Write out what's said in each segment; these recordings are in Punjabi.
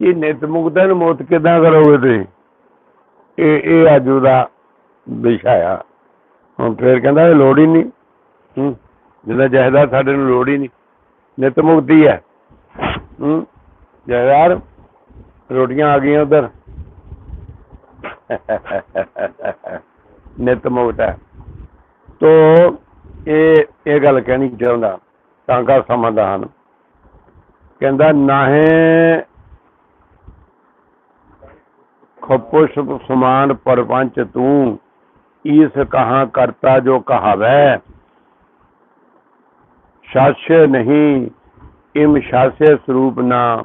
ਇਹ ਨਿਤ ਮੁਕਤਾਂ ਨੂੰ ਮੌਤ ਕਿਦਾਂ ਕਰੋਗੇ ਤੁਸੀਂ? ਇਹ ਇਹ ਅੱਜ ਉਹਦਾ ਵਿਸ਼ਾ ਆ। ਹੁਣ ਫਿਰ ਕਹਿੰਦਾ ਇਹ ਲੋੜ ਹੀ ਨਹੀਂ। ਹੂੰ ਜਿਹਦਾ ਜਾਇਦਾਦ ਸਾਡੇ ਨੂੰ ਲੋੜ ਹੀ ਨਹੀਂ। ਨਿਤ ਮੁਕਤੀ ਹੈ। ਹੂੰ, ਜਾਇਦਾਦ, ਰੋਟੀਆਂ ਆ ਗਈਆਂ ਉਧਰ। ਨਿਤ ਮੁਕਤ ਹੈ। ਤੋ ਇਹ ਇਹ ਗੱਲ ਕਹਿਣੀ ਚਾਹੁੰਦਾ, ਤਾਂ ਕਾ ਹਨ। ਕਹਿੰਦਾ, ਨਾਹੇ ਖਪੁਸ਼ ਸਮਾਨ ਪਰਪੰਚ ਤੂੰ ਈਸ ਕਹਾ ਕਰਤਾ ਜੋ ਕਹਾਵੈ। ਸ਼ਾਸਯ ਨਹੀਂ, ਇਮ ਸ਼ਾਸਯ ਸਰੂਪ ਨਾ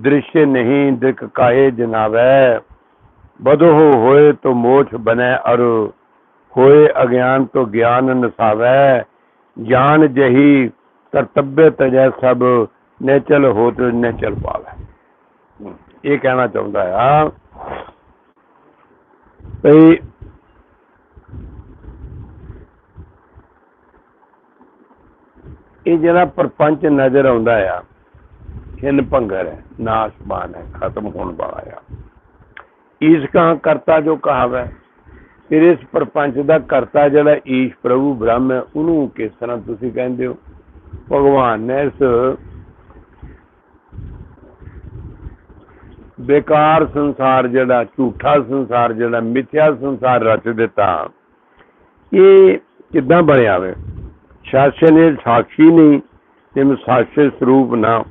ਦ੍ਰਿश्य ਨਹੀਂ ਦਿਕ ਕਾਏ ਜਨਾਵੈ। ਬਦੋ ਹੋਏ ਤੋ ਮੋਠ ਬਨੈ ਅਰ, ਹੋਏ ਅਗਿਆਨ ਤੋ ਗਿਆਨ ਨਸਾਵੈ। ਜਾਨ ਜਹੀ ਕਰਤੱਵਯ ਤਜੈ ਸਭ, ਨੇਚਲ ਹੋ ਨੇਚਲ ਪਾਵੈ। ਇਹ ਕਹਿਣਾ ਚਾਹੁੰਦਾ ਆ ਭਈ ਇਹ ਜਿਹੜਾ ਪਰਪੰਚ ਨਜ਼ਰ ਆਉਂਦਾ ਆ ਛਿਨ ਭੰਗਰ ਹੈ ਨਾਸ਼ਮਾਨ ਹੈ, ਖਤਮ ਹੋਣ ਵਾਲਾ ਆ। ਈਸ ਕਾ ਕਰਤਾ ਜੋ ਕਹਾਵੈ, ਫਿਰ ਇਸ ਪਰਪੰਚ ਦਾ ਕਰਤਾ ਜਿਹੜਾ ਈਸ਼ ਪ੍ਰਭੂ ਬ੍ਰਹਮ ਹੈ, ਉਹਨੂੰ ਕਿਸ ਤਰ੍ਹਾਂ ਤੁਸੀਂ ਕਹਿੰਦੇ ਹੋ? ਭਗਵਾਨ ਨੇ ਇਸ ਬੇਕਾਰ ਸੰਸਾਰ ਜਿਹੜਾ, ਝੂਠਾ ਸੰਸਾਰ ਜਿਹੜਾ, ਮਿਥਿਆ ਸੰਸਾਰ ਰਚ ਦਿੱਤਾ। ਇਹ ਕਿੱਦਾਂ ਬਣਿਆ ਵੇ? ਸ਼ਾਸਨ ਨੇ ਸਾਖੀ ਨਹੀਂ ਤੇ ਸਾਖੀ ਸਰੂਪ ਨਾ।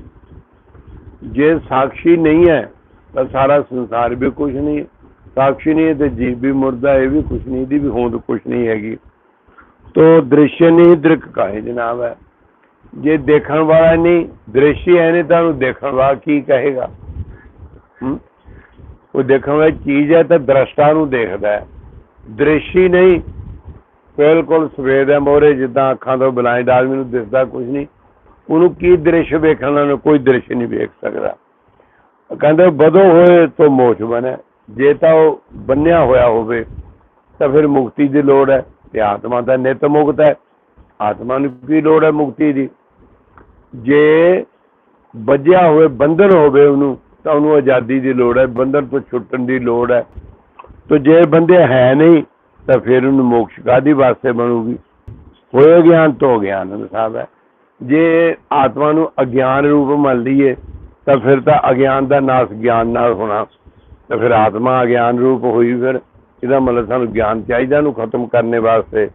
ਜੇ ਸਾਖੀ ਨਹੀਂ ਹੈ, ਤਾਂ ਸਾਰਾ ਸੰਸਾਰ ਵੀ ਕੁਝ ਨਹੀਂ। ਹੈ ਸਾਖੀ ਨਹੀਂ ਹੈ ਤੇ ਜੀਵ ਵੀ ਮੁਰਦਾ, ਇਹ ਵੀ ਕੁਝ ਨਹੀਂ ਦੀ ਵੀ ਹੋਂਦ ਕੁਝ ਨਹੀਂ ਹੈਗੀ। ਤੋ ਦ੍ਰਿਸ਼ ਨਹੀਂ ਦ੍ਰਿਕ ਕਾਹੇ ਜਨਾਬ ਹੈ? ਜੇ ਦੇਖਣ ਵਾਲਾ ਨਹੀਂ, ਦ੍ਰਿਸ਼ੀ ਹੈ ਨਹੀਂ, ਤਾਂ ਉਹਨੂੰ ਦੇਖਣ ਵਾਲਾ ਕੀ ਕਹੇਗਾ? ਉਹ ਦੇਖਣ ਵਾਲੀ ਚੀਜ਼ ਹੈ ਤਾਂ ਦ੍ਰਸ਼ਟਾ ਨੂੰ ਦੇਖਦਾ ਹੈ। ਦ੍ਰਿਸ਼ੀ ਨਹੀਂ। ਬਿਲਕੁਲ ਸਵੇਦ ਹੈ ਮੋਰੇ ਜਿੱਦਾਂ ਅੱਖਾਂ ਤੋਂ ਬਲਾਈਂਡ ਆਦਮੀ ਨੂੰ ਦਿਸਦਾ ਕੁਝ ਨਹੀਂ। ਉਹਨੂੰ ਕੀ ਦ੍ਰਿਸ਼ ਵੇਖਣ ਨੂੰ ਕੋਈ ਦ੍ਰਿਸ਼ ਨਹੀਂ ਵੇਖ ਸਕਦਾ। ਉਹ ਕਹਿੰਦੇ ਬਦੋ ਹੋਏ ਤੋਂ ਮੋਛ ਬਣੇ। ਜੇ ਤਾਂ ਉਹ ਬੰਨਿਆ ਹੋਇਆ ਹੋਵੇ, ਤਾਂ ਫਿਰ ਮੁਕਤੀ ਦੀ ਲੋੜ ਹੈ। ਤੇ ਆਤਮਾ ਤਾਂ ਨਿਤ ਮੁਕਤ ਹੈ। ਆਤਮਾ ਨੂੰ ਕੀ ਲੋੜ ਹੈ ਮੁਕਤੀ ਦੀ? ਜੇ ਵੱਜਿਆ ਹੋਵੇ, ਬੰਧਨ ਹੋਵੇ ਉਹਨੂੰ ਤਾਂ ਉਹਨੂੰ ਆਜ਼ਾਦੀ ਦੀ ਲੋੜ ਹੈ, ਬੰਧਨ ਤੋਂ ਛੁੱਟਣ ਦੀ ਲੋੜ ਹੈ। ਤੋ ਜੇ ਬੰਦੇ ਹੈ ਨਹੀਂ, ਤਾਂ ਫਿਰ ਉਹਨੂੰ ਮੋਕਸ਼ ਕਾਦੀ ਵਾਸਤੇ ਬਣੂਗੀ? ਹੋਏ ਗਿਆਨ ਤੋਂ ਗਿਆਨ ਅਨੁਸਾਰ ਹੈ। ਜੇ ਆਤਮਾ ਨੂੰ ਅਗਿਆਨ ਰੂਪ ਮੰਨ ਲਈਏ, ਤਾਂ ਫਿਰ ਤਾਂ ਅਗਿਆਨ ਦਾ ਨਾਸ ਗਿਆਨ ਨਾਲ ਹੋਣਾ। ਤਾਂ ਫਿਰ ਆਤਮਾ ਅਗਿਆਨ ਰੂਪ ਹੋਈ ਫਿਰ, ਇਹਦਾ ਮਤਲਬ ਸਾਨੂੰ ਗਿਆਨ ਚਾਹੀਦਾ ਨੂੰ ਖਤਮ ਕਰਨੇ ਵਾਸਤੇ।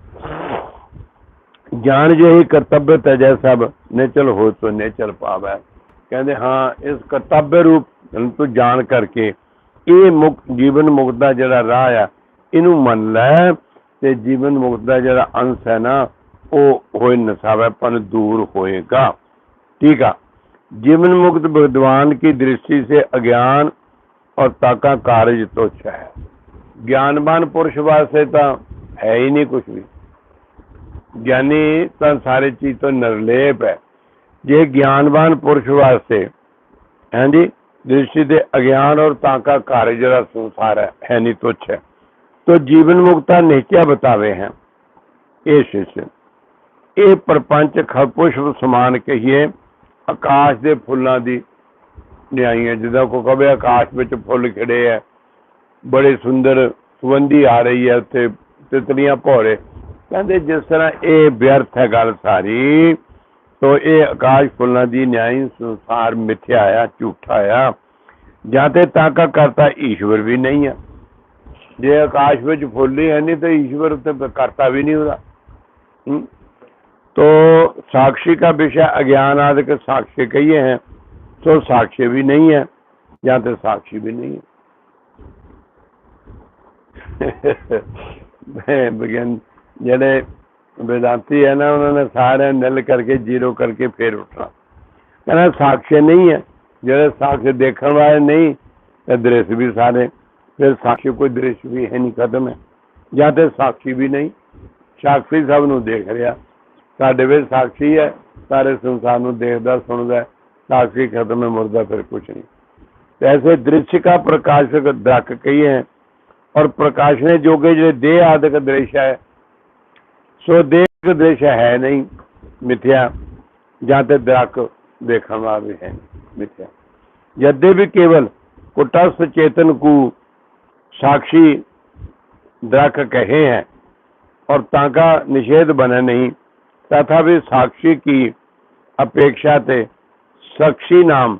ਗਿਆਨ ਜਿਹੀ ਕਰਤੱਵ ਤਜੈ ਸਭ, ਨੇਚਲ ਹੋ ਤੋ ਨੇਚਲ ਪਾਵੈ। ਕਹਿੰਦੇ ਹਾਂ, ਇਸ ਕਰਤੱਵ ਰੂਪ ਤੋਂ ਜਾਣ ਕਰਕੇ ਇਹ ਮੁਕ ਜੀਵਨ ਮੁਕਤ ਦਾ ਜਿਹੜਾ ਰਾਹ ਆ ਇਹਨੂੰ ਮੰਨ ਲੈ ਤੇ ਜੀਵਨ ਮੁਕਤ ਦਾ ਜਿਹੜਾ ਅੰਸ਼ ਹੈ ਨਾ ਉਹ ਹੋਏ ਨਸਾਵੇਪਨ ਦੂਰ ਹੋਏਗਾ ठीक है जीवन मुक्त विद्वान की दृष्टि से अज्ञान और ताका कार्य तुच्छ है ज्ञानवान पुरुष वास्ते तो है ही नहीं कुछ भी ज्ञानी तो सारी चीज तो निर्लेप है जे ज्ञानवान पुरुष वास्ते हैं जी दृष्टि से अज्ञान और ताका कार्य जरा संसार है है नहीं तुच्छ है तो जीवन मुक्ता नित्या बतावे हैं ये शिष्य ਇਹ ਪਰਪੰਚ ਖਪੁਸ਼ਪ ਸਮਾਨ ਕਹੀਏ ਆਕਾਸ਼ ਦੇ ਫੁੱਲਾਂ ਦੀ ਨਿਆਈਆਂ ਜਿੱਦਾਂ ਕੋ ਕਵੇ ਆਕਾਸ਼ ਵਿੱਚ ਫੁੱਲ ਖਿੜੇ ਐ ਬੜੇ ਸੁੰਦਰ ਸੁਗੰਧੀ ਆ ਰਹੀ ਹੈ ਉੱਥੇ ਤਿਤਲੀਆਂ ਭੌਰੇ ਕਹਿੰਦੇ ਜਿਸ ਤਰ੍ਹਾਂ ਇਹ ਵਿਅਰਥ ਹੈ ਗੱਲ ਸਾਰੀ ਤੋ ਇਹ ਆਕਾਸ਼ ਫੁੱਲਾਂ ਦੀ ਨਿਆਈ ਸੰਸਾਰ ਮਿਥਿਆ ਆ ਝੂਠਾ ਆ ਜਾਂ ਤੇ ਤਾਕਾ ਕਰਤਾ ਈਸ਼ਵਰ ਵੀ ਨਹੀਂ ਆ ਜੇ ਆਕਾਸ਼ ਵਿੱਚ ਫੁੱਲ ਹੀ ਹੈ ਨਹੀਂ ਤਾਂ ਈਸ਼ਵਰ ਤੇ ਕਰਤਾ ਵੀ ਨਹੀਂ ਉਹਦਾ ਹਮ? तो साक्षी का विषय अज्ञान आदि के साक्ष्य कहिए हैं तो साक्ष्य भी नहीं है या तो साक्षी भी नहीं है विज्ञान ਜਿਹੜੇ वेदांती है ना उन्होंने सारे निल करके जीरो करके फिर उठना कहना साक्ष्य नहीं है ਜਿਹੜੇ साक्ष्य देखने वाले नहीं तो दृश्य भी सारे फिर साक्ष्य कोई दृश्य भी है नहीं खत्म है या तो साक्षी भी नहीं ਸਾਖੀ ਸਭ ਨੂੰ ਦੇਖ ਰਿਹਾ ਸਾਡੇ ਵਿੱਚ ਸਾਖੀ ਹੈ ਸਾਰੇ ਸੰਸਾਰ ਨੂੰ ਦੇਖਦਾ ਸੁਣਦਾ ਹੈ। ਸਾਖੀ ਖਤਮ ਹੈ ਮੁਰਦਾ ਫਿਰ ਕੁਝ ਨਹੀਂ तो ऐसे दृश्य का प्रकाशक दृक कही है और प्रकाशने जोगे जो देह आदि का दृश्य है सो देह का दृश्य है नहीं, मिथ्या। जहाँ तक देखने वाला भी है, मिथ्या। भी केवल कुटस्थ चेतन को साक्षी द्रख कहे हैं, और ताका निषेध बने नहीं तथा भी साक्षी की अपेक्षा ते साक्षी नाम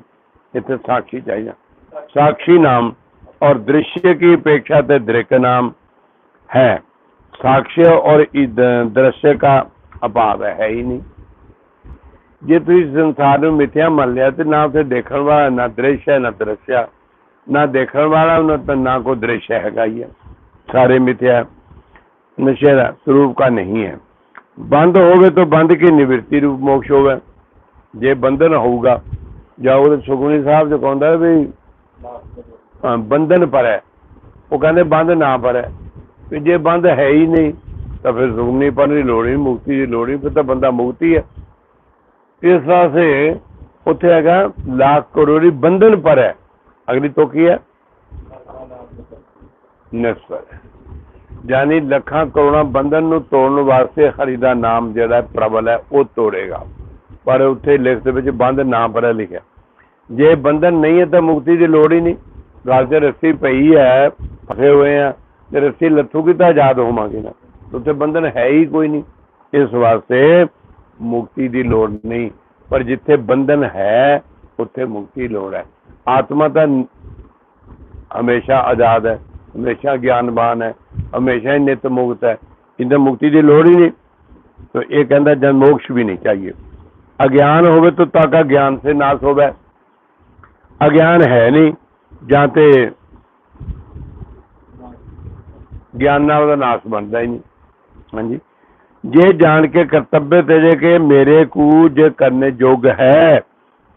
इतने साक्षी चाहिए। साक्षी नाम और दृश्य की अपेक्षा ते दृक नाम है। साक्ष्य और इद- दृश्य का अभाव है, है ही नहीं ਜੇ ਤੁਸੀਂ ਸੰਸਾਰ ਨੂੰ ਮਿੱਥਿਆ ਮੰਨ ਲਿਆ ਤੇ ਨਾ ਫਿਰ ਦੇਖਣ ਵਾਲਾ ਨਾ ਦ੍ਰਿਸ਼ ਹੈ ਨਾ ਦ੍ਰਿਸ਼ਿਆ ਨਾ ਦੇਖਣ ਵਾਲਾ ਨਾ ਤਾਂ ਨਾ ਕੋਈ ਦ੍ਰਿਸ਼ ਹੈਗਾ ਹੀ ਹੈ ਸਾਰੇ ਮਿੱਥਿਆ ਨਸ਼ੇ ਦਾ ਸਰੂਪ का नहीं है ਬੰਦ ਹੋਵੇ ਤਾਂ ਬੰਦ ਕੀ ਨਿਵਰਤੀ ਰੂਪ ਮੋਕਸ਼ ਹੋਵੇ ਜੇ ਬੰਧਨ ਹੋਊਗਾ ਜਾਂ ਉਹਦੇ ਸੁਖਮਨੀ ਸਾਹਿਬ ਜੋ ਕਹਿੰਦਾ ਵੀ ਹਾਂ, ਬੰਧਨ ਪਰ ਹੈ ਉਹ ਕਹਿੰਦੇ ਬੰਦ ਨਾ ਪਰ ਹੈ ਵੀ ਜੇ ਬੰਦ ਹੈ ਹੀ ਨਹੀਂ, ਤਾਂ ਫਿਰ ਸੁਖਮਨੀ ਪੜ੍ਹਨ ਦੀ ਲੋੜ ਹੀ ਮੁਕਤੀ ਦੀ ਲੋੜ ਹੀ ਫਿਰ ਤਾਂ ਬੰਦਾ ਮੁਕਤੀ ਹੈ। ਇਸ ਵਾਸਤੇ ਉੱਥੇ ਹੈਗਾ ਲੱਖ ਕਰੋੜੀ ਬੰਧਨ ਪਰ ਹੈ। ਅਗਲੀ ਤੋਂ ਕੀ ਹੈ ਨਿਸਰ ਯਾਨੀ ਲੱਖਾਂ ਕਰੋੜਾਂ ਬੰਧਨ ਨੂੰ ਤੋੜਨ ਵਾਸਤੇ ਹਰੀ ਦਾ ਨਾਮ ਜਿਹੜਾ ਪ੍ਰਬਲ ਹੈ, ਉਹ ਤੋੜੇਗਾ। ਪਰ ਉੱਥੇ ਲਿਖਤ ਵਿੱਚ ਬੰਧ ਨਾ ਪਰ ਲਿਖਿਆ। ਜੇ ਬੰਧਨ ਨਹੀਂ ਹੈ ਤਾਂ ਮੁਕਤੀ ਦੀ ਲੋੜ ਹੀ ਨਹੀਂ। ਗੱਲ ਤੇ ਰੱਸੀ ਪਈ ਹੈ, ਫਸੇ ਹੋਏ ਆ। ਤੇ ਰੱਸੀ ਲੱਥੂਗੀ ਤਾਂ ਆਜ਼ਾਦ ਹੋਵਾਂਗੇ ਨਾ ਉੱਥੇ ਬੰਧਨ ਹੈ ਹੀ ਕੋਈ ਨਹੀਂ ਇਸ ਵਾਸਤੇ ਮੁਕਤੀ ਦੀ ਲੋੜ ਨਹੀਂ ਪਰ ਜਿੱਥੇ ਬੰਧਨ ਹੈ ਉੱਥੇ ਮੁਕਤੀ ਦੀ ਲੋੜ ਹੈ ਆਤਮਾ ਤਾਂ ਹਮੇਸ਼ਾ ਆਜ਼ਾਦ ਹੈ ਹਮੇਸ਼ਾ ਗਿਆਨਵਾਨ ਹੈ ਹਮੇਸ਼ਾ ਹੀ ਨਿਤ ਮੁਕਤ ਹੈ ਇੰਦਾ ਮੁਕਤੀ ਦੀ ਲੋੜ ਹੀ ਨਹੀਂ तो ये कहता जन मोक्ष भी नहीं चाहिए अज्ञान होवे तो ताका ज्ञान से नाश होवे अज्ञान है नहीं जाते ਗਿਆਨ ਨਾਲ ਉਹਦਾ ਨਾਸ਼ ਬਣਦਾ ਹੀ ਨਹੀਂ। ਹਾਂਜੀ। ਜੇ ਜਾਣ ਕੇ ਕਰਤੱਬ ਤੇ ਜੇ ਕਿ ਮੇਰੇ ਕੋ ਜੇ ਕਰਨੇ ਯੋਗ ਹੈ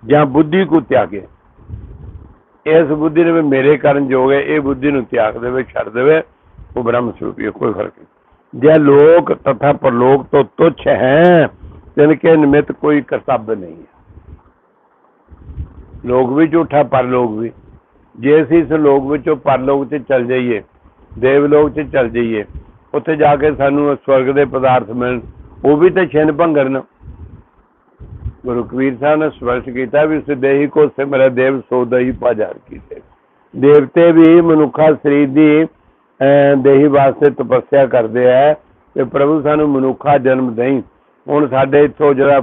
ਜਾਂ ਬੁੱਧੀ ਕੋ ਤਿਆਗੇ। ਇਸ ਬੁੱਧੀ ਨੇ ਵੀ ਮੇਰੇ ਕਰਨ ਯੋਗ ਹੈ, ਇਹ ਬੁੱਧੀ ਨੂੰ ਤਿਆਗ ਦੇਵੇ, ਛੱਡ ਦੇਵੇ, ਉਹ ਬ੍ਰਹਮ ਸਰੂਪੀ ਕੋਈ ਫ਼ਰਕ ਨਹੀਂ। ਜੇ ਲੋਕ ਤਥਾ ਪਰਲੋਕ ਤੋਂ ਤੁੱਛ ਹੈ, ਤਿਨ ਕੇ ਨਿਮਿਤ ਕੋਈ ਕਰਤੱਵ ਨਹੀਂ ਹੈ। ਲੋਕ ਵੀ ਝੂਠਾ, ਪਰਲੋਕ ਵੀ। ਜੇ ਅਸੀਂ ਇਸ ਲੋਕ ਵਿੱਚੋਂ ਪਰਲੋਕ 'ਚ ਚੱਲ ਜਾਈਏ ਦੇਵਲੋਕ 'ਚ ਚੱਲ ਜਾਈਏ। ਉੱਥੇ ਜਾ ਕੇ ਸਾਨੂੰ ਸਵਰਗ ਦੇ ਪਦਾਰਥ ਮਿਲਣ, ਉਹ ਵੀ ਤਾਂ ਛਿਨ ਭੰਗਰਨ ਗੁਰੂ ਕਬੀਰ ਸਾਹਿਬ ਨੇ ਸਪਸ਼ਟ ਕੀਤਾ ਵੀ ਉਸ ਦੇਹੀ ਕੋ ਸਿਮਰੈ ਦੇਵ ਸੋਦਾ ਹੀ ਪਾਜਾਰ ਕੀਤੇ। ਦੇਵਤੇ ਵੀ ਮਨੁੱਖਾ ਸਰੀਰ ਦੀ ਦੇਹੀ ਵਾਸਤੇ ਤਪੱਸਿਆ ਕਰਦੇ ਆ ਕਿ ਪ੍ਰਭੂ ਸਾਨੂੰ ਮਨੁੱਖਾ ਜਨਮ ਦੇਈ। ਹੁਣ ਸਾਡੇ ਇੱਥੋਂ ਜਿਹੜਾ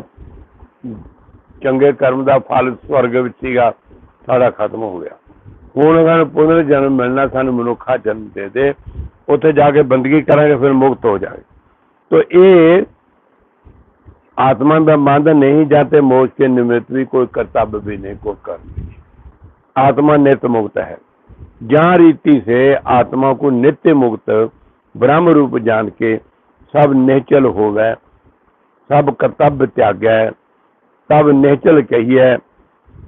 ਚੰਗੇ ਕਰਮ ਦਾ ਫਲ ਸਵਰਗ ਵਿੱਚ ਸੀਗਾ, ਸਾਡਾ ਖਤਮ ਹੋ ਗਿਆ। ਹੁਣ ਸਾਨੂੰ ਪੁਨਰ ਜਨਮ ਮਿਲਣਾ ਸਾਨੂੰ ਮਨੁੱਖਾ ਜਨਮ ਦੇ ਦੇ ਉੱਥੇ ਜਾ ਕੇ ਬੰਦਗੀ ਕਰਾਂਗੇ ਫਿਰ ਮੁਕਤ ਹੋ ਜਾਗੇ तो ये आत्मा में बंध नहीं जाते मोक्ष के निमित्त भी कोई कर्तव्य भी नहीं कोई कर्म नहीं आत्मा नित्य मुक्त है जहाँ रीति से आत्मा को नित्य मुक्त ब्रह्म रूप जान के सब निश्चल हो गए सब कर्तव्य त्याग है सब निश्चल कहिए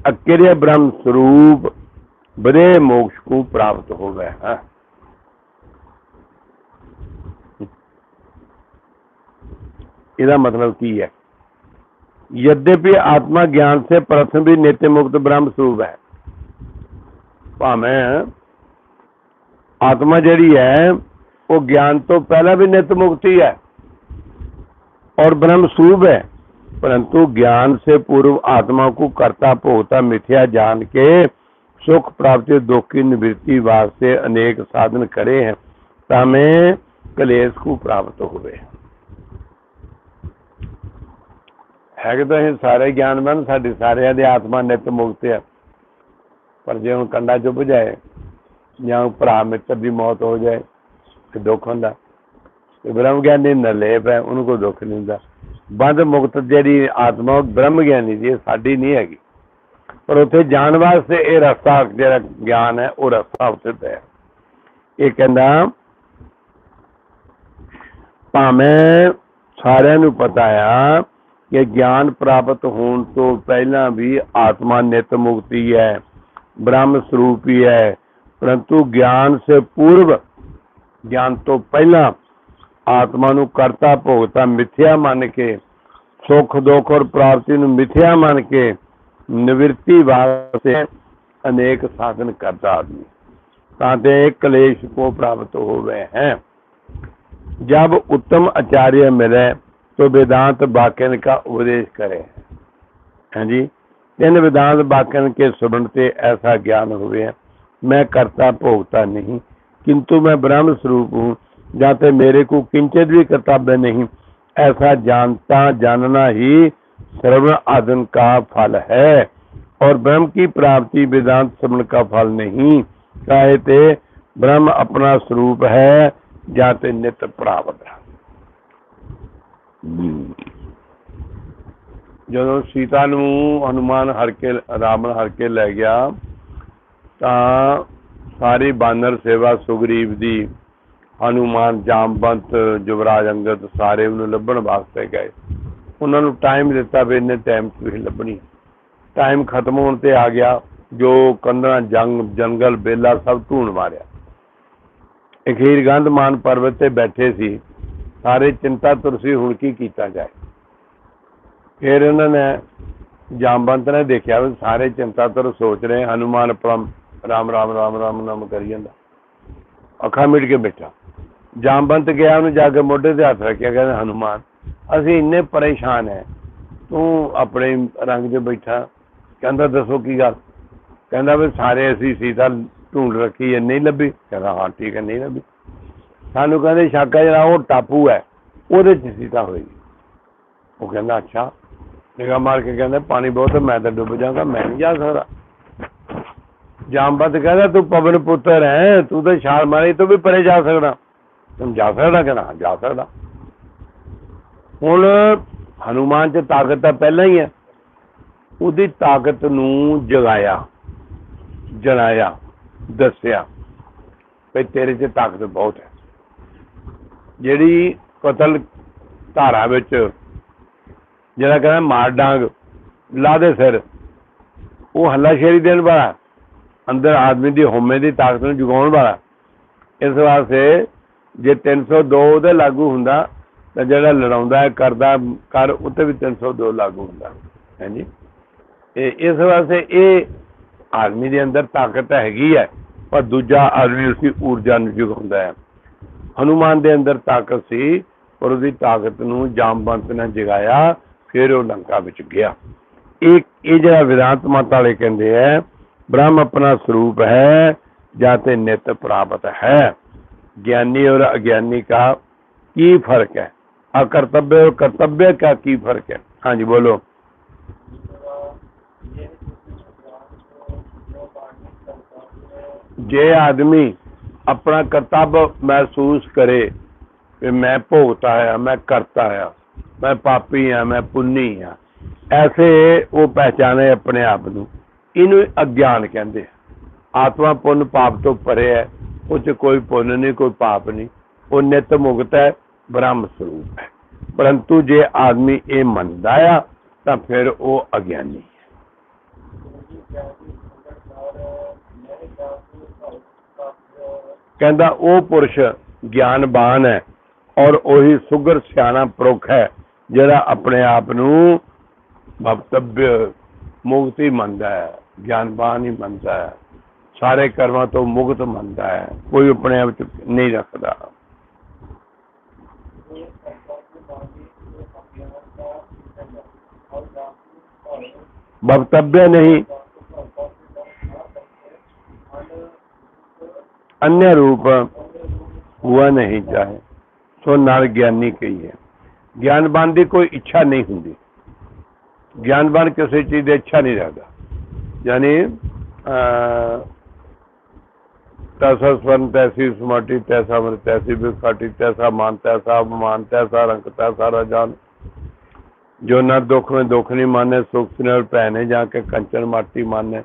अक्रिय ब्रह्म स्वरूप बड़े ਮੋਕਸ਼ ਕੋ ਪ੍ਰਾਪਤ हो गए हैं ਇਹਦਾ ਮਤਲਬ ਕੀ ਹੈ? ਯਦਿਪੀ ਆਤਮਾ ਗਿਆਨ ਸੇ ਪ੍ਰਥਮ ਵੀ ਨੇਤੇ ਮੁਕਤ ਬ੍ਰਹਮ ਸਰੂਪ ਹੈ। ਭਾਵੇਂ ਆਤਮਾ ਜਿਹੜੀ ਹੈ, ਉਹ ਗਿਆਨ ਤੋਂ ਪਹਿਲਾਂ ਵੀ ਨਿਤ ਮੁਕਤੀ ਹੈ ਔਰ ਬ੍ਰਹਮ ਸੂਬ ਹੈ। ਪਰੰਤੂ ਗਿਆਨ ਸੇ ਪੂਰਵ ਆਤਮਾ ਕੋ ਕਰਤਾ ਭੋਗਤਾ ਮਿਥਿਆ ਜਾਣ ਕੇ सुख प्राप्ति दुख की निवृत्ति वास्ते अनेक साधन करे हैं तामे कलेश को प्राप्त हुए ਹੈ ਕਿ ਤਾਂ ਅਸੀਂ ਸਾਰੇ ਗਿਆਨਵਾਨ ਸਾਡੀ ਸਾਰਿਆਂ ਦੀ ਆਤਮਾ ਨਿਤ ਮੁਕਤ ਹੈ ਪਰ ਜੇ ਹੁਣ ਕੰਡਾ ਚੁੱਭ ਜਾਏ ਜਾਂ ਭਰਾ ਮਿੱਤਰ ਦੀ ਮੌਤ ਹੋ ਜਾਏ ਤੇ ਦੁੱਖ ਹੁੰਦਾ ਤੇ ਬ੍ਰਹਮ ਗਿਆਨੀ ਨਰਲੇਪ ਹੈ ਉਹਨੂੰ ਕੋਈ ਦੁੱਖ ਨਹੀਂ ਹੁੰਦਾ ਬੰਦ ਮੁਕਤ ਜਿਹੜੀ ਆਤਮਾ ਉਹ ਬ੍ਰਹਮ ਗਿਆਨੀ ਦੀ ਇਹ ਸਾਡੀ ਨਹੀਂ ਹੈਗੀ ਪਰ ਉੱਥੇ ਜਾਣ ਵਾਸਤੇ ਇਹ ਰਸਤਾ ਜਿਹੜਾ ਗਿਆਨ ਹੈ, ਉਹ ਰਸਤਾ ਉੱਥੇ ਹੈ ਇਹ ਕਹਿੰਦਾ, ਭਾਵੇਂ ਸਾਰਿਆਂ ਨੂੰ ਪਤਾ ਆ ਕਿ ਗਿਆਨ ਪ੍ਰਾਪਤ ਹੋਣ ਤੋਂ ਪਹਿਲਾਂ ਵੀ ਆਤਮਾ ਨਿਤ ਮੁਕਤੀ ਹੈ, ਬ੍ਰਹਮ ਸਰੂਪ ਹੀ ਹੈ, ਪਰੰਤੂ ਗਿਆਨ ਸੇ ਪੂਰਵ ਗਿਆਨ ਤੋਂ ਪਹਿਲਾਂ ਆਤਮਾ ਨੂੰ ਕਰਤਾ ਭੋਗਤਾ ਮਿਥਿਆ ਮੰਨ ਕੇ, ਸੁੱਖ ਦੁੱਖ ਔਰ ਪ੍ਰਾਪਤੀ ਨੂੰ ਮਿਥਿਆ ਮੰਨ ਕੇ निवृत्ति भाव से अनेक साधन करता आदमी। साधे क्लेश को प्राप्त हो गए हैं। जब उत्तम आचार्य मिले तो वेदांत वाक्यन का उपदेश करें। हैं जी, इन वेदांत वाक्यन के स्मरण से ऐसा ज्ञान हुए, मैं करता भोगता नहीं, किंतु मैं ब्रह्म स्वरूप हूँ, जाते मेरे को किंचित भी कर्तव्य नहीं, ऐसा जानता, जानना ही श्रवण आदन का फल है और ब्रह्म की प्राप्ति वेदांत श्रवण का फल नहीं चाहे ते ब्रह्म अपना स्वरूप है जाते नित्य प्राप्त है ਜਦੋਂ ਸੀਤਾ ਨੂੰ ਹਨੂਮਾਨ ਹਰ ਕੇ ਰਾਵਣ ਹਰ ਕੇ ਲੈ ਗਿਆ ਤਾਂ ਸਾਰੀ ਬਾਨਰ ਸੇਵਾ ਸੁਗਰੀਵ ਦੀ ਹਨੂਮਾਨ ਜਾਮਵੰਤ ਯੁਵਰਾਜ ਅੰਗਦ ਸਾਰੇ ਉਹਨੂੰ ਲੱਭਣ ਵਾਸਤੇ ਗਏ ਉਹਨਾਂ ਨੂੰ ਟਾਈਮ ਦਿੱਤਾ ਵੀ ਇੰਨੇ ਟਾਈਮ ਤੁਸੀਂ ਲੱਭਣੀ। ਟਾਈਮ ਖਤਮ ਹੋਣ ਤੇ ਆ ਗਿਆ, ਜੋ ਕੰਧਾਂ, ਜੰਗ, ਜੰਗਲ, ਬੇਲਾ ਸਭ ਧੂਣ ਮਾਰਿਆ। ਅਖੀਰ ਗੰਧਮਾਨ ਪਰਬਤ ਤੇ ਬੈਠੇ ਸੀ। ਸਾਰੇ ਚਿੰਤਾ ਤੁਰਸੀ ਹੁਣ ਕੀ ਕੀਤਾ ਜਾਏ। ਫਿਰ ਉਹਨਾਂ ਨੇ ਜਾਮਵੰਤ ਨੇ ਦੇਖਿਆ ਵੀ ਸਾਰੇ ਚਿੰਤਾ ਤੁਰ ਸੋਚ ਰਹੇ, ਹਨੂਮਾਨ ਪਰਮ, ਰਾਮ ਰਾਮ ਰਾਮ ਰਾਮ ਨਾਮ ਕਰੀ ਜਾਂਦਾ। ਅੱਖਾਂ ਮਿਟ ਕੇ ਬੈਠਾ। ਜਾਮਵੰਤ ਗਿਆ, ਉਹਨੂੰ ਜਾ ਕੇ ਮੋਢੇ ਤੇ ਹੱਥ ਰੱਖਿਆ, ਕਹਿੰਦਾ, ਹਨੂਮਾਨ ਅਸੀਂ ਇੰਨੇ ਪਰੇਸ਼ਾਨ ਹੈ ਤੂੰ ਆਪਣੇ ਰੰਗ 'ਚ ਬੈਠਾ। ਕਹਿੰਦਾ, ਦੱਸੋ ਕੀ ਗੱਲ? ਕਹਿੰਦਾ, ਵੀ ਸਾਰੇ ਅਸੀਂ ਸੀਤਾ ਢੂੰਡ ਰੱਖੀ ਹੈ ਨਹੀਂ ਲੱਭੀ? ਕਹਿੰਦਾ, ਹਾਂ, ਠੀਕ ਹੈ ਨਹੀਂ ਲੱਭੀ। ਸਾਨੂੰ ਕਹਿੰਦੇ, ਸ਼ਾਕਾ ਜਿਹੜਾ ਉਹ ਟਾਪੂ ਹੈ ਉਹਦੇ 'ਚ ਸੀਤਾ ਹੋਏਗੀ। ਉਹ ਕਹਿੰਦਾ, ਅੱਛਾ। ਨਿਗਾਹ ਮਾਰ ਕੇ ਕਹਿੰਦਾ, ਪਾਣੀ ਬਹੁਤ ਮੈਂ ਤਾਂ ਡੁੱਬ ਜਾਵਾਂਗਾ ਮੈਂ ਨਹੀਂ ਜਾ ਸਕਦਾ। ਜਾਮਬਦ ਕਹਿੰਦਾ ਤੂੰ ਪਵਨ ਪੁੱਤਰ ਹੈ ਤੂੰ ਤਾਂ ਛਾਲ ਮਾਰੀ, ਤੋਂ ਵੀ ਪਰੇ ਜਾ ਸਕਦਾ। ਤੂੰ ਜਾ ਸਕਦਾ? ਕਹਿੰਦਾ ਜਾ ਸਕਦਾ। ਹੁਣ ਹਨੂਮਾਨ ਚ ਤਾਕਤ ਤਾਂ ਪਹਿਲਾਂ ਹੀ ਹੈ। ਉਹਦੀ ਤਾਕਤ ਨੂੰ ਜਗਾਇਆ ਜਣਾਇਆ ਦੱਸਿਆ ਵੀ ਤੇਰੇ 'ਚ ਤਾਕਤ ਬਹੁਤ ਹੈ। ਜਿਹੜੀ ਕਤਲ ਧਾਰਾ ਵਿੱਚ ਜਿਹੜਾ ਕਹਿੰਦਾ ਮਾਰ ਡਾਂਗ ਲਾ ਦੇ ਸਿਰ, ਉਹ ਹੱਲਾਸ਼ੇਰੀ ਦੇਣ ਵਾਲਾ, ਅੰਦਰ ਆਦਮੀ ਦੀ ਹਉਮੈ ਦੀ ਤਾਕਤ ਨੂੰ ਜਗਾਉਣ ਵਾਲਾ। ਇਸ ਵਾਸਤੇ ਜੇ 302 ਉਹਦੇ ਲਾਗੂ ਹੁੰਦਾ ਤਾਂ ਜਿਹੜਾ ਲੜਾਉਂਦਾ ਹੈ, ਕਰਦਾ ਕਰ ਉੱਤੇ ਵੀ 302 ਲਾਗੂ ਹੁੰਦਾ ਹੈ। ਜੀ? ਇਹ ਇਸ ਵਾਸਤੇ ਇਹ ਆਦਮੀ ਦੇ ਅੰਦਰ ਤਾਕਤ ਹੈਗੀ ਹੈ, ਪਰ ਦੂਜਾ ਆਦਮੀ ਉਸਦੀ ਊਰਜਾ ਨੂੰ ਜਗਾਉਂਦਾ ਹੈ। ਹਨੂਮਾਨ ਦੇ ਅੰਦਰ ਤਾਕਤ ਸੀ, ਪਰ ਉਹਦੀ ਤਾਕਤ ਨੂੰ ਜਾਮਵੰਤ ਨੇ ਜਗਾਇਆ, ਫਿਰ ਉਹ ਲੰਕਾ ਵਿੱਚ ਗਿਆ। ਇਹ ਇਹ ਜਿਹੜਾ ਵਿਦਾਂਤ ਮਾਤਾ ਵਾਲੇ ਕਹਿੰਦੇ ਆ ਬ੍ਰਹਮ ਆਪਣਾ ਸਰੂਪ ਹੈ, ਜਾਂ ਤੇ ਨਿਤ ਪ੍ਰਾਪਤ ਹੈ। ਗਿਆਨੀ ਔਰ ਅਗਿਆਨੀ ਕਾ ਕੀ ਫ਼ਰਕ ਹੈ? अकर्तव्य और कर्तव्य का की फर्क है हाँ जी बोलो ਜੇ ਆਦਮੀ ਆਪਣਾ ਕਰਤੱਵ ਮਹਿਸੂਸ ਕਰੇ ਕਿ ਮੈਂ ਭੋਗਤਾ ਹੈ ਮੈਂ ਕਰਤਾ ਹੈ ਮੈਂ ਪਾਪੀ ਹਾਂ ਮੈਂ ਪੁੰਨੀ ਹਾਂ ਐਸੇ ਉਹ ਪਹਿਚਾਨੇ ਆਪਣੇ ਆਪ ਨੂੰ ਇਹਨੂੰ ਅਗਿਆਨ ਕਹਿੰਦੇ ਆ। ਆਤਮਾ ਪੁੰਨ ਪਾਪ ਤੋਂ ਪਰੇ ਹੈ ਉਹ 'ਚ ਕੋਈ ਪੁੰਨ ਨਹੀਂ ਕੋਈ ਪਾਪ ਨਹੀਂ ਉਹ ਨਿਤ ਮੁਕਤ ਹੈ ਬ੍ਰਹਮ ਸਰੂਪ ਹੈ। ਪਰੰਤੂ ਜੇ ਆਦਮੀ ਇਹ ਮੰਨਦਾ ਆ, ਤਾਂ ਫਿਰ ਉਹ ਅਗਿਆਨੀ ਹੈ। ਕਹਿੰਦਾ ਉਹ ਪੁਰਸ਼ ਗਿਆਨਵਾਨ ਹੈ ਔਰ ਉਹੀ ਸੁਗਰ ਸਿਆਣਾ ਪੁਰਖ ਹੈ, ਜਿਹੜਾ ਆਪਣੇ ਆਪ ਨੂੰ ਭਵਤਵਯ ਮੁਕਤੀ ਮੰਨਦਾ ਹੈ ਗਿਆਨਵਾਨ ਹੀ ਮੰਨਦਾ ਹੈ, ਸਾਰੇ ਕਰਮਾਂ ਤੋਂ ਮੁਕਤ ਮੰਨਦਾ ਹੈ, ਕੋਈ ਆਪਣੇ ਆਪ ਚ ਨਹੀਂ ਰੱਖਦਾ। भवतव्य नहीं। अन्य रूप हुआ नहीं चाहे सो नार ज्ञानी के ही है ज्ञानवान की कोई इच्छा नहीं होंगी ज्ञानवान किसी चीज़ की इच्छा नहीं रहता। यानी तैसा स्वर्ण, तैसी स्मृति, तैसा मृत, तैसी बिस्खाटी तैसा मान तैसा मान तैसा रंग, तैसा रजान। ਜੋ ਨਾ ਦੁੱਖ में दुख नहीं माने सुख स्नेह पहने जाके कंचन माटी माने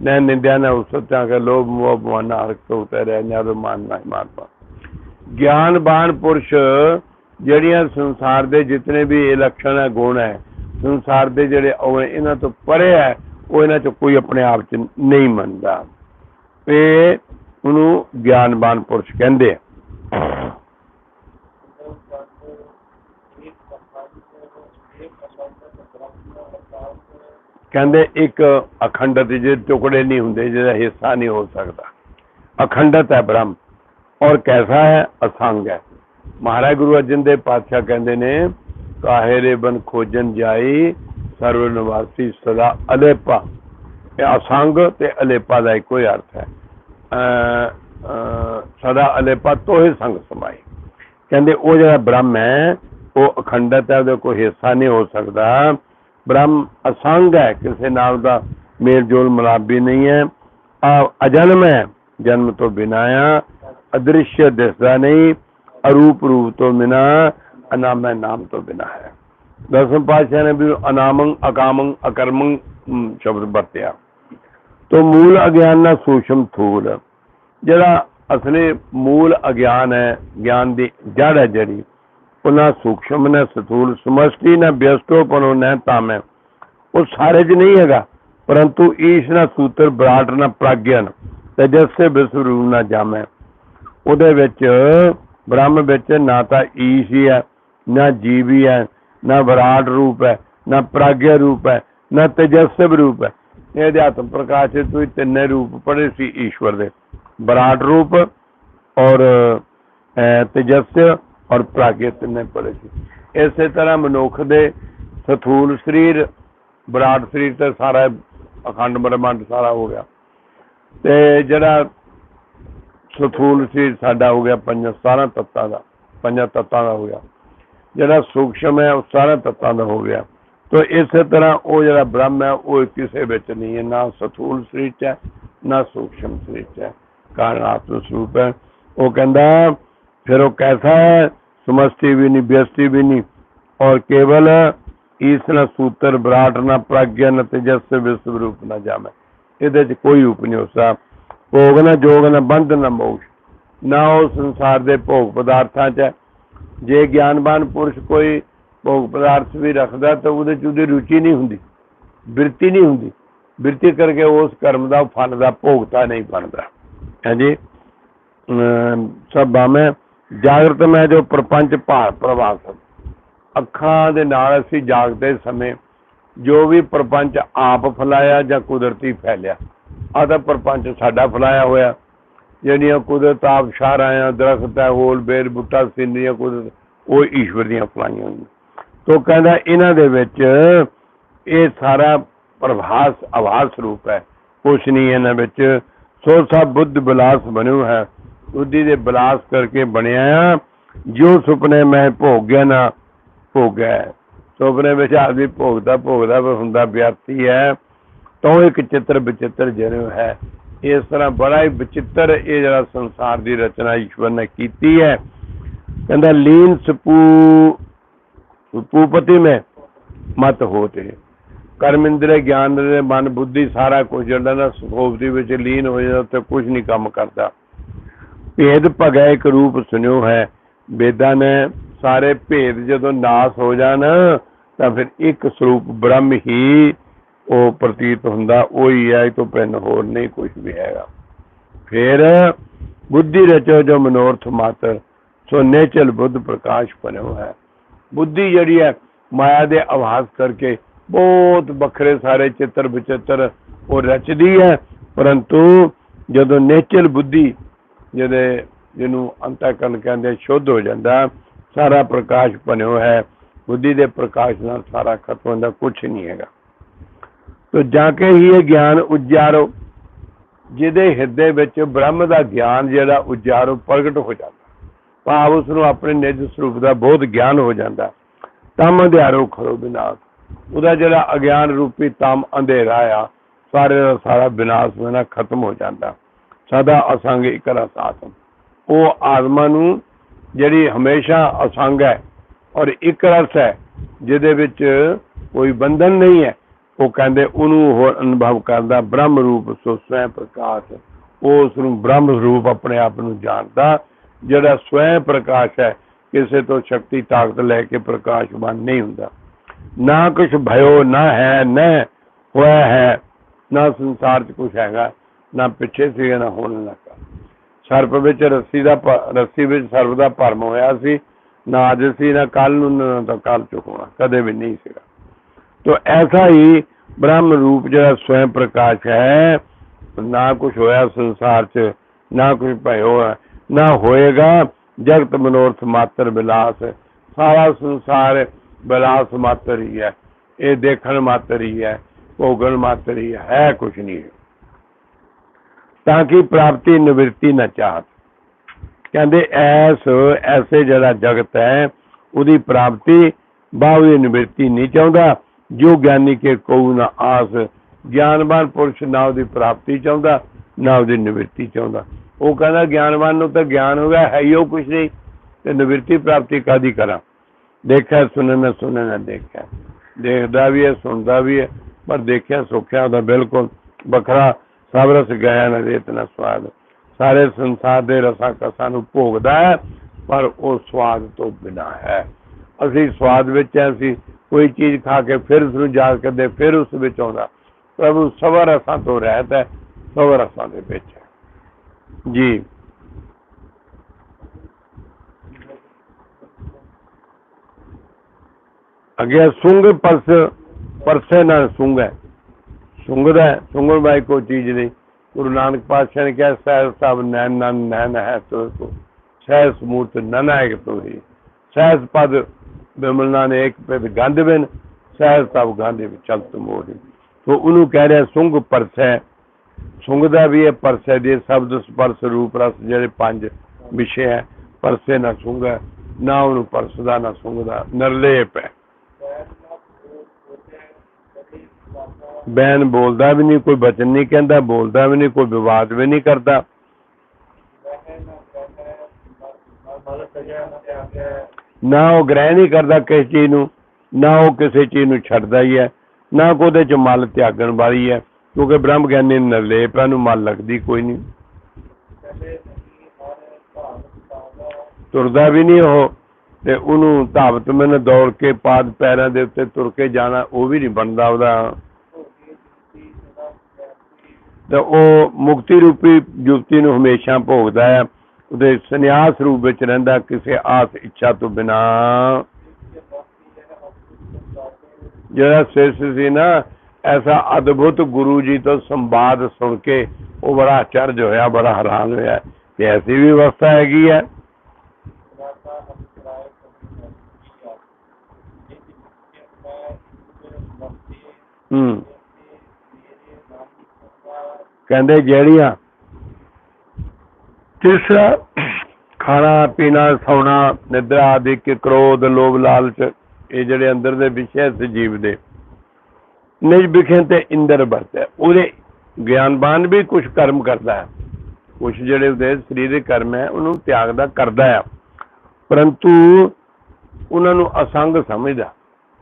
न निंदा न उसत्या के लोभ मोह बहाना हरक तो उतर रहने और मानना ही मारपा ਗਿਆਨਵਾਨ ਪੁਰਸ਼ ਜਿਹੜੀਆਂ ਸੰਸਾਰ ਦੇ ਜਿਤਨੇ ਵੀ ਇਹ ਲੱਛਣ ਹੈ ਗੁਣ ਹੈ ਸੰਸਾਰ ਦੇ ਜਿਹੜੇ ਉਹ ਹੈ, ਇਹਨਾਂ ਤੋਂ ਪਰੇ ਹੈ ਉਹ ਇਹਨਾਂ ਚ ਕੋਈ ਆਪਣੇ ਆਪ ਚ ਨਹੀਂ ਮੰਨਦਾ ਤੇ ਉਹਨੂੰ ਗਿਆਨਵਾਨ ਪੁਰਸ਼ ਕਹਿੰਦੇ ਆ ਕਹਿੰਦੇ ਇੱਕ ਅਖੰਡਤ ਜਿਹਦੇ ਟੁਕੜੇ ਨਹੀਂ ਹੁੰਦੇ, ਜਿਹਦਾ ਹਿੱਸਾ ਨਹੀਂ ਹੋ ਸਕਦਾ। ਅਖੰਡਤ ਹੈ ਬ੍ਰਹਮ, ਔਰ ਕੈਸਾ ਹੈ? ਅਸੰਗ ਹੈ। ਮਹਾਰਾਜ ਗੁਰੂ ਅਰਜਨ ਦੇਵ ਪਾਤਸ਼ਾਹ ਕਹਿੰਦੇ ਨੇ, ਕਾਹੇ ਰੇ ਬਨ ਖੋਜਨ ਜਾਈ, ਸਰਵ ਨਿਵਾਸੀ ਸਦਾ ਅਲੇਪਾ। ਇਹ ਅਸੰਗ ਤੇ ਅਲੇਪਾ ਦਾ ਇੱਕੋ ਹੀ ਅਰਥ ਹੈ। ਸਦਾ ਅਲੇਪਾ ਤੋਹੇ ਸੰਗ ਸਮਾਈ ਕਹਿੰਦੇ ਉਹ ਜਿਹੜਾ ਬ੍ਰਹਮ ਹੈ, ਉਹ ਅਖੰਡਤ ਹੈ, ਉਹਦੇ ਕੋਈ ਹਿੱਸਾ ਨਹੀਂ ਹੋ ਸਕਦਾ। ਬ੍ਰਹਮ ਅਸੰਗ ਹੈ, ਕਿਸੇ ਨਾਲ ਦਾ ਮੇਲ ਜੋਲ ਮਲਾਬੀ ਨਹੀਂ ਹੈ। ਆ ਅਜਨਮ ਹੈ, ਜਨਮ ਤੋਂ ਬਿਨਾਂ ਆ ਅਦ੍ਰਿਸ਼ ਦਿਸਦਾ ਨਹੀਂ, ਅਰੂਪ ਰੂਪ ਤੋਂ ਬਿਨਾਂ, ਅਨਾਮ ਹੈ ਨਾਮ ਤੋਂ ਬਿਨਾਂ ਹੈ। ਦਸਮ ਪਾਤਸ਼ਾਹ ਨੇ ਵੀ ਅਨਾਮੰ, ਅਕਾਮੰ, ਅਕਰਮੰ ਸ਼ਬਦ ਵਰਤਿਆ। ਤੋ ਮੂਲ ਅਗਿਆਨ ਨਾਲ ਸੂਸ਼ਮ ਥੂਲ। ਜਿਹੜਾ ਅਸਲੇ ਮੂਲ ਅਗਿਆਨ ਹੈ, ਗਿਆਨ ਦੀ ਜੜ ਹੈ ਜਿਹੜੀ ਉਹਨਾਂ ਸੂਖਮ ਨਾ, ਸਥੂਲ ਸਮਸ਼ਟੀ ਨਾ, ਵਿਅਸਤੋ ਪਨੋ ਨਾ ਤਾਮੈ ਉਹ ਸਾਰੇ 'ਚ ਨਹੀਂ ਹੈਗਾ, ਪਰੰਤੂ ਈਸ਼ ਨਾ ਸੂਤਰ, ਬਰਾਟ ਨਾ ਪ੍ਰਾਗਿਆਨ ਤੇ ਜਸੇ ਵਿਸਰੂ ਨਾ ਜਾਮੈ। ਉਹਦੇ ਵਿੱਚ, ਬ੍ਰਹਮ ਵਿੱਚ ਨਾ ਤਾਂ ਈਸ਼ ਹੀ ਹੈ, ਨਾ ਜੀਵ ਹੀ ਹੈ, ਨਾ ਵਿਰਾਟ ਰੂਪ ਹੈ, ਨਾ ਪ੍ਰਾਗਿਆ ਰੂਪ ਹੈ, ਨਾ ਤੇਜਸਵ ਰੂਪ ਹੈ। ਇਹਦੇ ਆਤਮ ਪ੍ਰਕਾਸ਼ ਵਿੱਚ ਤੁਸੀਂ ਤਿੰਨੇ ਰੂਪ ਪੜ੍ਹੇ ਸੀ ਈਸ਼ਵਰ ਦੇ। ਵਿਰਾਟ ਰੂਪ ਔਰ ਤੇਜਸਵ ਔਰ ਪ੍ਰਾਗਿਆ ਤਿੰਨੇ ਪੜ੍ਹੇ ਸੀ। ਇਸੇ ਤਰ੍ਹਾਂ ਮਨੁੱਖ ਦੇ ਸਥੂਲ ਸਰੀਰ ਵਿਰਾਟ ਸਰੀਰ ਤੇ ਸਾਰਾ ਅਖੰਡ ਬ੍ਰਹਮੰਡ ਸਾਰਾ ਹੋ ਗਿਆ। ਤੇ ਜਿਹੜਾ ਸਥੂਲ ਸਰੀਰ ਸਾਡਾ ਹੋ ਗਿਆ, ਪੰਜ 17 ਤੱਤਾਂ ਦਾ, ਪੰਜਾਂ ਤੱਤਾਂ ਦਾ ਹੋ ਗਿਆ। ਜਿਹੜਾ ਸੂਖਸ਼ਮ ਹੈ, ਉਹ ਸਾਰਾ ਤੱਤਾਂ ਦਾ ਹੋ ਗਿਆ। ਤੋ ਇਸੇ ਤਰ੍ਹਾਂ ਉਹ ਜਿਹੜਾ ਬ੍ਰਹਮ ਹੈ, ਉਹ ਕਿਸੇ ਵਿੱਚ ਨਹੀਂ ਹੈ। ਨਾ ਸਥੂਲ ਸਰੀਰ ਚ ਹੈ, ਨਾ ਸੂਖਸ਼ਮ ਸਰੀਰ ਚ ਹੈ। ਕਾਰਨ ਆਤਮ ਸਰੂਪ ਹੈ। ਉਹ ਕਹਿੰਦਾ, ਫਿਰ ਉਹ ਕੈਸਾ ਹੈ? ਸਮਸ਼ਟੀ ਵੀ ਨਹੀਂ ਵਿਅਸਤੀ ਵੀ ਨਹੀਂ। ਔਰ ਕੇਵਲ ਈਸ ਨਾ ਸੂਤਰ ਵਿਰਾਟ ਨਾ ਪ੍ਰਗਿਆ ਨਾ ਤੇਜਸ ਵਿਸਵ ਰੂਪ ਨਾ ਜਾਮੈ। ਇਹਦੇ ਚ ਕੋਈ ਉਪ ਨਹੀਂ ਉਸਾ ਭੋਗ ਨਾ ਜੋਗ ਨਾ ਬੰਧ ਨਾ ਮੋਸ਼ ਨਾ ਉਹ ਸੰਸਾਰ ਦੇ ਭੋਗ ਪਦਾਰਥਾਂ ਚ ਹੈ। ਜੇ ਗਿਆਨਵਾਨ ਪੁਰਸ਼ ਕੋਈ ਭੋਗ ਪਦਾਰਥ ਵੀ ਰੱਖਦਾ ਤਾਂ ਉਹਦੇ ਚ ਉਹਦੀ ਰੁਚੀ ਨਹੀਂ ਹੁੰਦੀ। ਬਿਰਤੀ ਨਹੀਂ ਹੁੰਦੀ। ਬਿਰਤੀ ਕਰਕੇ ਉਸ ਕਰਮ ਦਾ, ਫਲ ਦਾ ਭੋਗਤਾ ਨਹੀਂ ਬਣਦਾ। ਹਾਂਜੀ ਸਭ ਸਭਾ ਮੈਂ ਜਾਗਰਤ ਮੈਂ ਜੋ ਪ੍ਰਪੰਚ ਭਾਰ ਪ੍ਰਵਾਸ। ਅੱਖਾਂ ਦੇ ਨਾਲ ਅਸੀਂ ਜਾਗਦੇ ਸਮੇਂ ਜੋ ਵੀ ਪ੍ਰਪੰਚ ਆਪ ਫਲਾਇਆ ਜਾਂ ਕੁਦਰਤੀ ਫੈਲਿਆ, ਆਹ ਤਾਂ ਪ੍ਰਪੰਚ ਸਾਡਾ ਫਲਾਇਆ ਹੋਇਆ। ਜਿਹੜੀਆਂ ਕੁਦਰਤ ਆਪ ਸ਼ਾਹਰਾਇਆ ਦਰਖਤ ਹੈ, ਹੋਲ ਬੇਰ ਬੂਟਾ, ਸਿਨਰੀਆਂ, ਕੁਦਰਤ, ਉਹ ਈਸ਼ਵਰ ਦੀਆਂ ਫਲਾਈਆਂ ਹੋਈਆਂ। ਤੋ ਕਹਿੰਦਾ ਇਹਨਾਂ ਦੇ ਵਿੱਚ ਇਹ ਸਾਰਾ ਪ੍ਰਭਾਸ ਆਵਾਸ ਰੂਪ ਹੈ। ਕੁਛ ਨਹੀਂ ਇਹਨਾਂ ਵਿੱਚ। ਸੋ ਸਭ ਬੁੱਧ ਬਿਲਾਸ ਬਣਿਓ ਹੈ। ਬੁੱਧੀ ਦੇ ਬਿਲਾਸ ਕਰਕੇ ਬਣਿਆ ਆ। ਜੋ ਸੁਪਨੇ ਮੈਂ ਭੋਗਿਆ ਨਾ, ਭੋਗਿਆ ਸੁਪਨੇ ਵਿੱਚ ਆਦਮੀ ਭੋਗਦਾ ਭੋਗਦਾ ਹੁੰਦਾ, ਵਿਅਰਥੀ ਹੈ। ਤਾਂ ਇੱਕ ਚਿੱਤਰ ਵਿਚਿੱਤਰ ਜਿਹਨੂੰ ਹੈ। ਇਸ ਤਰ੍ਹਾਂ ਬੜਾ ਹੀ ਵਿਚਿੱਤਰ ਇਹ ਜਿਹੜਾ ਸੰਸਾਰ ਦੀ ਰਚਨਾ ਈਸ਼ਵਰ ਨੇ ਕੀਤੀ ਹੈ। ਕਹਿੰਦਾ, ਲੀਨ ਸਪੂ, ਸੁਪੂਪਤੀ ਮੈਂ ਮਤ ਹੋਤੇ ਕਰਮ ਇੰਦਰੀ ਗਿਆਨ ਦੇ ਮਨ ਬੁੱਧੀ ਸਾਰਾ ਕੁਝ ਜਿਹੜਾ ਨਾ ਸੁਖੋਪ ਦੇ ਵਿੱਚ ਲੀਨ ਹੋ ਜਾਂਦਾ ਤੇ ਕੁਝ ਨਹੀਂ ਕੰਮ ਕਰਦਾ। ਭੇਦ ਭਗੈ ਇੱਕ ਰੂਪ ਸੁਨਿਓ ਹੈ। ਵੇਦਾਂ ਨੇ ਸਾਰੇ ਭੇਦ ਜਦੋਂ ਨਾਸ ਹੋ ਜਾਣ, ਤਾਂ ਫਿਰ ਇੱਕ ਸਰੂਪ ਬ੍ਰਹਮ ਹੀ ਉਹ ਪ੍ਰਤੀਤ ਹੁੰਦਾ। ਉਹੀ ਹੈ, ਇਹ ਤੋਂ ਭਿੰਨ ਹੋਰ ਨਹੀਂ ਕੁਝ ਵੀ ਹੈਗਾ। ਫਿਰ ਬੁੱਧੀ ਰਚੋ ਜੋ ਮਨੋਰਥ ਮਾਤਰ, ਸੋ ਨੇਚਲ ਬੁੱਧ ਪ੍ਰਕਾਸ਼ ਬਣਿਓ ਹੈ। ਬੁੱਧੀ ਜਿਹੜੀ ਹੈ, ਮਾਇਆ ਦੇ ਆਵਾਜ਼ ਕਰਕੇ ਬਹੁਤ ਵੱਖਰੇ ਸਾਰੇ ਚਿੱਤਰ ਵਿਚਿੱਤਰ ਉਹ ਰਚਦੀ ਹੈ। ਪਰੰਤੂ ਜਦੋਂ ਨੇਚਲ ਬੁੱਧੀ ਜਿਹਦੇ ਜਿਹਨੂੰ ਅੰਤਕਰਨ ਕਹਿੰਦੇ ਸ਼ੁੱਧ ਹੋ ਜਾਂਦਾ। ਸਾਰਾ ਪ੍ਰਕਾਸ਼ ਬਣਿਓ ਹੈ। ਬੁੱਧੀ ਦੇ ਪ੍ਰਕਾਸ਼ ਨਾਲ ਸਾਰਾ ਖਤਮ ਹੁੰਦਾ ਕੁਝ ਨਹੀਂ ਹੈਗਾ। ਤੋ ਜਾ ਕੇ ਹੀ ਇਹ ਗਿਆਨ ਉਜਾਰੋ, ਜਿਹਦੇ ਹਿਰਦੇ ਵਿੱਚ ਬ੍ਰਹਮ ਦਾ ਗਿਆਨ ਜਿਹੜਾ ਉਜਾਰੋ, ਪ੍ਰਗਟ ਹੋ ਜਾਂਦਾ। ਭਾਵ ਉਸ ਨੂੰ ਆਪਣੇ ਨਿਜ ਸਰੂਪ ਦਾ ਬਹੁਤ ਗਿਆਨ ਹੋ ਜਾਂਦਾ। ਤਮ ਅੰਧਿਆਰੋ ਖਰੋ ਬਿਨਾਸ਼। ਉਹਦਾ ਜਿਹੜਾ ਅਗਿਆਨ ਰੂਪੀ ਤਮ ਅੰਧੇਰਾ ਆ ਸਾਰੇ ਦਾ ਸਾਰਾ ਵਿਨਾਸ਼ ਹੋਣਾ ਖਤਮ ਹੋ ਜਾਂਦਾ। ਸਦਾ ਅਸੰਗ ਇੱਕ ਰਸ ਆਤਮ ਉਹ ਆਤਮਾ ਨੂੰ ਜਿਹੜੀ ਹਮੇਸ਼ਾ ਅਸੰਗ ਹੈ ਔਰ ਇੱਕ ਰਸ ਹੈ, ਜਿਹਦੇ ਵਿੱਚ ਕੋਈ ਬੰਧਨ ਨਹੀਂ ਹੈ, ਉਹ ਕਹਿੰਦੇ ਉਹਨੂੰ ਹੋਰ ਅਨੁਭਵ ਕਰਦਾ ਬ੍ਰਹਮ ਰੂਪ ਸੋ ਸਵੈ ਪ੍ਰਕਾਸ਼ ਉਹ ਉਸ ਨੂੰ ਬ੍ਰਹਮ ਰੂਪ ਆਪਣੇ ਆਪ ਨੂੰ ਜਾਣਦਾ, ਜਿਹੜਾ ਸਵੈ ਪ੍ਰਕਾਸ਼ ਹੈ, ਕਿਸੇ ਤੋਂ ਸ਼ਕਤੀ, ਤਾਕਤ ਲੈ ਕੇ ਪ੍ਰਕਾਸ਼ਵਾਨ ਨਹੀਂ ਹੁੰਦਾ। ਨਾ ਕੁਛ ਭਇਓ, ਨਾ ਹੈ, ਨਾ ਹੋਇਆ ਹੈ, ਨਾ ਸੰਸਾਰ 'ਚ ਕੁਛ ਹੈਗਾ। ਨਾ ਪਿੱਛੇ ਸੀਗਾ ਨਾ ਹੋਣ ਲੱਗਾ ਸਰਪ ਵਿੱਚ ਰੱਸੀ ਦਾ ਭ- ਰੱਸੀ ਵਿੱਚ ਸਰਪ ਦਾ ਭਰਮ ਹੋਇਆ ਸੀ। ਨਾ ਅੱਜ ਸੀ ਨਾ ਕੱਲ ਨੂੰ ਨਾ ਤਾਂ ਕੱਲ ਚ ਹੋਣਾ। ਕਦੇ ਵੀ ਨਹੀਂ ਸੀਗਾ। ਤੋ ਐਸਾ ਹੀ ਬ੍ਰਹਮ ਰੂਪ ਜਿਹੜਾ ਸਵੈਂ ਪ੍ਰਕਾਸ਼ ਹੈ ਨਾ ਕੁਛ ਹੋਇਆ ਸੰਸਾਰ 'ਚ ਨਾ ਕੁਛ ਭਇਓ ਹੈ ਨਾ ਹੋਏਗਾ। ਜਗਤ ਮਨੋਰਥ ਮਾਤਰ ਬਿਲਾਸ। ਸਾਰਾ ਸੰਸਾਰ ਬਿਲਾਸ ਮਾਤਰ ਹੀ ਹੈ। ਇਹ ਦੇਖਣ ਮਾਤਰ ਹੀ ਹੈ ਭੋਗਣ ਮਾਤਰ ਹੀ ਹੈ, ਹੈ ਕੁਛ ਨਹੀਂ। ਤਾਂ ਕਿ ਪ੍ਰਾਪਤੀ ਨਿਵਰਤੀ ਨਾ ਚਾਹਤ। ਕਹਿੰਦੇ, ਐਸ, ਐਸੇ ਜਿਹੜਾ ਜਗਤ ਹੈ, ਉਹਦੀ ਪ੍ਰਾਪਤੀ ਬਾਹਰੀ ਨਿਵਰਤੀ ਨਹੀਂ ਚਾਹੁੰਦਾ। ਜੋ ਗਿਆਨੀ ਕੇ ਕੋ ਨਾ ਆਸ, ਗਿਆਨਵਾਨ ਪੁਰਸ਼ ਨਾ ਉਹਦੀ ਪ੍ਰਾਪਤੀ ਚਾਹੁੰਦਾ, ਨਾ ਉਹਦੀ ਨਿਵਰਤੀ ਚਾਹੁੰਦਾ। ਉਹ ਕਹਿੰਦਾ, ਗਿਆਨਵਾਨ ਨੂੰ ਤਾਂ ਗਿਆਨ ਹੋ ਗਿਆ, ਹੈ ਹੀ ਉਹ ਕੁਛ ਨਹੀਂ, ਤੇ ਨਿਵਰਤੀ ਪ੍ਰਾਪਤੀ ਕਾਦੀ ਕਰਾਂ? ਦੇਖਿਆ, ਸੁਣਨ ਨਾ ਸੁਣਨ ਨਾ ਦੇਖਿਆ। ਦੇਖਦਾ ਵੀ ਹੈ, ਸੁਣਦਾ ਵੀ ਹੈ, ਪਰ ਦੇਖਿਆ, ਸੁਖਿਆ ਉਹਦਾ ਬਿਲਕੁਲ ਵੱਖਰਾ ਸਭ ਰਸ ਗਿਆ ਨਾ ਰੇਤ ਨਾ ਸਵਾਦ। ਸਾਰੇ ਸੰਸਾਰ ਦੇ ਰਸਾਂ ਕਸਾਂ ਨੂੰ ਭੋਗਦਾ ਹੈ ਪਰ ਉਹ ਸਵਾਦ ਤੋਂ ਬਿਨਾ ਹੈ। ਅਸੀਂ ਸਵਾਦ ਵਿੱਚ ਹਾਂ, ਅਸੀਂ ਕੋਈ ਚੀਜ਼ ਖਾ ਕੇ ਫਿਰ ਉਸ ਨੂੰ ਯਾਦ ਕਰਦੇ ਫਿਰ ਉਸ ਵਿੱਚ ਆਉਂਦਾ। ਪ੍ਰਭੂ ਸਵਰ ਰਸਾਂ ਤੋਂ ਰਹਿਤ ਹੈ ਸਵਰ ਰਸਾਂ ਦੇ ਵਿੱਚ ਹੈ। ਜੀ। ਅੱਗੇ ਸੁੰਗ ਪਰਸ ਪਰਸੇ ਨਾਲ ਸੁੰਗ ਹੈ। ਸੁੰਗਦਾ ਹੈ, ਸੁੰਗਣ ਬਾਈ ਕੋਈ ਚੀਜ਼ ਨਹੀਂ। ਗੁਰੂ ਨਾਨਕ ਪਾਤਸ਼ਾਹ ਨੇ ਕਿਹਾ ਸਹਿਜ ਸਭ ਨੈਣ ਨਨ ਨੈਣ ਹੈ ਤੋ। ਕੋ ਸਹਿਜ ਸਮੂਰਤ ਨਨਾਇਕ ਤੋ ਹੀ। ਸਹਿਜ ਪਦ ਬਿਮਲਨਾ ਨੇ ਇੱਕ ਪਦ ਗੰਧ ਬਿਨ ਸਹਿਜ ਸਭ ਗਾਂਧੇ ਵਿੱਚ ਚਲਤ ਮੋਹੀ ਤੋ ਉਹਨੂੰ ਕਹਿ ਰਿਹਾ ਸੁੰਗ ਪਰਸੈ ਸੁੰਗਦਾ ਵੀ ਇਹ ਪਰਸੈ ਦੇ ਸ਼ਬਦ ਸਪਰਸ਼ ਰੂਪ ਰਸ ਜਿਹੜੇ ਪੰਜ ਵਿਸ਼ੇ ਹੈ ਪਰਸੇ ਨਾ ਸੁੰਗਾ ਨਾ ਉਹਨੂੰ ਪਰਸਦਾ ਨਾ ਸੁੰਗਦਾ ਨਰਲੇਪ ਹੈ। ਬੈਨ ਬੋਲਦਾ ਵੀ ਨਹੀਂ, ਕੋਈ ਬਚਨ ਨਹੀਂ ਕਹਿੰਦਾ, ਬੋਲਦਾ ਵੀ ਨਹੀਂ, ਕੋਈ ਵਿਵਾਦ ਵੀ ਨਹੀਂ ਕਰਦਾ। ਨਾ ਉਹ ਗ੍ਰਹਿ ਨਹੀਂ ਕਰਦਾ ਕਿਸੇ ਚੀਜ਼ ਨੂੰ, ਨਾ ਉਹ ਕਿਸੇ ਚੀਜ਼ ਨੂੰ ਛੱਡਦਾ ਹੀ ਹੈ, ਨਾ ਕੋ ਚ ਮਲ ਤਿਆਗਣ ਵਾਲੀ ਹੈ, ਕਿਉਂਕਿ ਬ੍ਰਹਮ ਗਿਆਨੀ ਨਰਲੇਪ ਨੂੰ ਮਲ ਲੱਗਦੀ ਕੋਈ ਨਹੀਂ। ਤੁਰਦਾ ਵੀ ਨਹੀਂ ਉਹ, ਤੇ ਉਹਨੂੰ ਧਾਵਤ ਮੈਨ ਦੌੜ ਕੇ ਪਾਦ ਪੈਰਾਂ ਦੇ ਉੱਤੇ ਤੁਰ ਕੇ ਜਾਣਾ, ਉਹ ਵੀ ਨਹੀਂ ਬਣਦਾ ਉਹਦਾ। ਤੇ ਉਹ ਮੁਕਤੀ ਰੂਪੀ ਜੁਗਤੀ ਨੂੰ ਹਮੇਸ਼ਾ ਭੋਗਦਾ ਹੈ। ਉਹਦੇ ਸੰਨਿਆਸ ਰੂਪ ਵਿੱਚ ਰਹਿੰਦਾ, ਕਿਸੇ ਆਸ ਇੱਛਾ ਤੋਂ ਬਿਨਾ। ਜਿਹੜਾ ਸਿਰਸ ਸੀ ਨਾ, ਐਸਾ ਅਦਭੁਤ ਗੁਰੂ ਜੀ ਤੋਂ ਸੰਵਾਦ ਸੁਣ ਕੇ ਉਹ ਬੜਾ ਅਚਰਜ ਹੋਇਆ, ਬੜਾ ਹੈਰਾਨ ਹੋਇਆ। ਕਿ ਐਸੀ ਵੀ ਅਵਸਥਾ ਹੈਗੀ ਹੈ। ਹੂੰ। ਕਹਿੰਦੇ ਜਿਹੜੀਆਂ ਤੀਸਰਾ ਖਾਣਾ, ਪੀਣਾ, ਸੌਣਾ, ਨਿਦਰਾ ਆਦਿ ਕਿ ਕ੍ਰੋਧ, ਲੋਭ, ਲਾਲਚ, ਇਹ ਜਿਹੜੇ ਅੰਦਰ ਦੇ ਵਿਸ਼ੇ ਇਸ ਜੀਵ ਦੇ, ਨਿਜ ਵਿਖੇ ਤੇ ਇੰਦਰ ਵਰਤੈ। ਉਹਦੇ ਗਿਆਨਵਾਨ ਵੀ ਕੁਝ ਕਰਮ ਕਰਦਾ ਹੈ। ਕੁਝ ਜਿਹੜੇ ਉਹਦੇ ਸਰੀਰਕ ਕਰਮ ਹੈ, ਉਹਨੂੰ ਤਿਆਗਦਾ ਕਰਦਾ ਹੈ। ਪਰੰਤੂ ਉਹਨਾਂ ਨੂੰ ਅਸੰਗ ਸਮਝਦਾ।